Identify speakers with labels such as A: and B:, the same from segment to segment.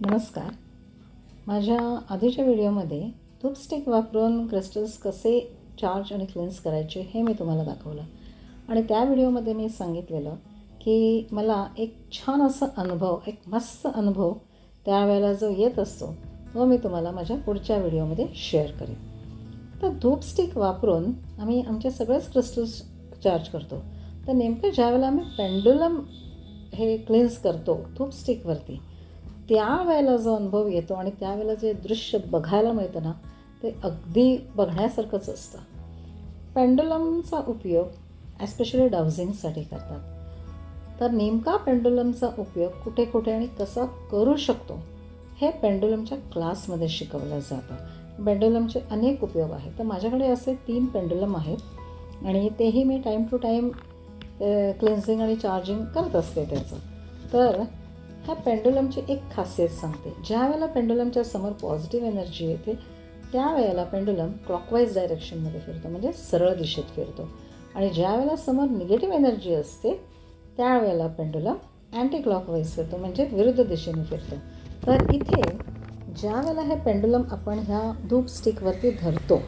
A: नमस्कार. माझ्या आधीच्या व्हिडिओमध्ये धूपस्टिक वापरून क्रिस्टल्स कसे चार्ज आणि क्लिन्स करायचे हे मी तुम्हाला दाखवलं. आणि त्या व्हिडिओमध्ये मी सांगितलेलं की मला एक छान असा अनुभव एक मस्त अनुभव त्यावेळेला जो येत असतो तो मी तुम्हाला माझ्या पुढच्या व्हिडिओमध्ये शेअर करेन. तर धूपस्टिक वापरून आम्ही आमचे सगळेच क्रिस्टल्स चार्ज करतो. तर नेमकं ज्यावेळेला आम्ही पेंडुलम हे क्लिन्स करतो धूपस्टिकवरती त्यावेळेला जो अनुभव येतो आणि त्यावेळेला जे दृश्य बघायला मिळतं ना ते अगदी बघण्यासारखंच असतं. पेंडुलमचा उपयोग ॲस्पेशली डाउझिंगसाठी करतात. तर नेमका पेंडुलमचा उपयोग कुठे कुठे आणि कसा करू शकतो हे पेंडुलमच्या क्लासमध्ये शिकवलं जातं. पेंडुलमचे अनेक उपयोग आहेत. तर माझ्याकडे असे तीन पेंडुलम आहेत आणि तेही मी टाईम टू टाईम क्लेन्झिंग आणि चार्जिंग करत असते त्याचं. तर ह्या पेंडुलमची एक खासियत सांगते. ज्या वेळेला पेंडुलमच्या समोर पॉझिटिव्ह एनर्जी येते त्यावेळेला पेंडुलम क्लॉकवाईज डायरेक्शनमध्ये फिरतो म्हणजे सरळ दिशेत फिरतो. आणि ज्या वेळेला समोर निगेटिव्ह एनर्जी असते त्यावेळेला पेंडुलम अँटी क्लॉकवाईज फिरतो म्हणजे विरुद्ध दिशेने फिरतो. तर इथे ज्या वेळेला हे पेंडुलम आपण ह्या धूप स्टिकवरती धरतो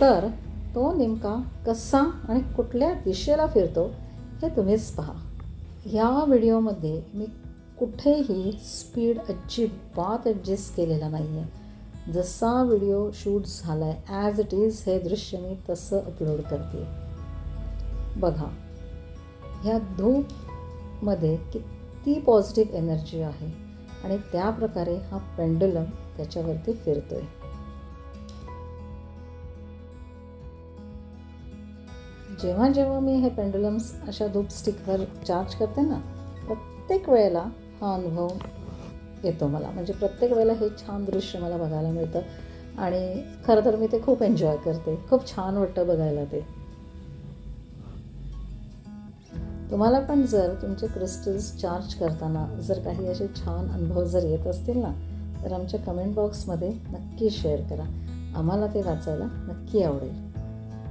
A: तर तो नेमका कसा आणि कुठल्या दिशेला फिरतो हे तुम्हीच पहा. ह्या व्हिडिओमध्ये मी कुठेही स्पीड अजिबात ॲडजस्ट केलेला नाही आहे जसा व्हिडिओ शूट झाला आहे ॲज इट इज हे दृश्य मी तसं अपलोड करते. बघा ह्या धूपमध्ये किती पॉझिटिव्ह एनर्जी आहे आणि त्या प्रकारे हा पेंडुलम त्याच्यावरती फिरतोय. जेव्हा जेव्हा मी हे पेंडुलम्स अशा धूप स्टिकवर चार्ज करते ना प्रत्येक वेळेला हा अनुभव येतो मला. म्हणजे प्रत्येक वेळेला हे छान दृश्य मला बघायला मिळतं. आणि खरं तर मी ते खूप एन्जॉय करते. खूप छान वाटतं बघायला ते. तुम्हाला पण जर तुमचे क्रिस्टल्स चार्ज करताना जर काही असे छान अनुभव जर येत असतील ना तर आमच्या कमेंट बॉक्समध्ये नक्की शेअर करा. आम्हाला ते वाचायला नक्की आवडेल.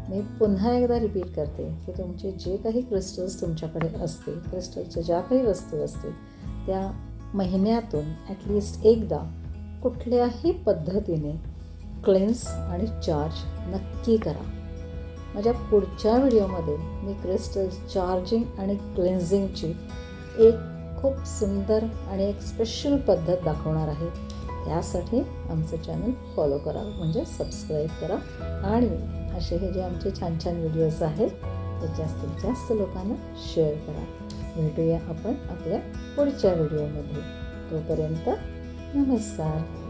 A: मी पुन्हा एकदा रिपीट करते की तुमचे जे काही क्रिस्टल्स तुमच्याकडे असतील क्रिस्टलच्या ज्या काही वस्तू असतील त्या महिन्यातून ॲटलिस्ट एकदा कुठल्याही पद्धतीने क्लेन्स आणि चार्ज नक्की करा. माझ्या पुढच्या व्हिडिओमध्ये मी क्रिस्टल चार्जिंग आणि क्लेन्झिंगची एक खूप सुंदर आणि एक स्पेशल पद्धत दाखवणार आहे. त्यासाठी आमचं चॅनल फॉलो करा म्हणजे सबस्क्राईब करा. आणि असे हे जे आमचे छान छान व्हिडिओज आहेत ते जास्तीत जास्त लोकांना शेअर करा. भेटूया आपण आपल्या पुढच्या व्हिडिओमध्ये. तोपर्यंत नमस्कार.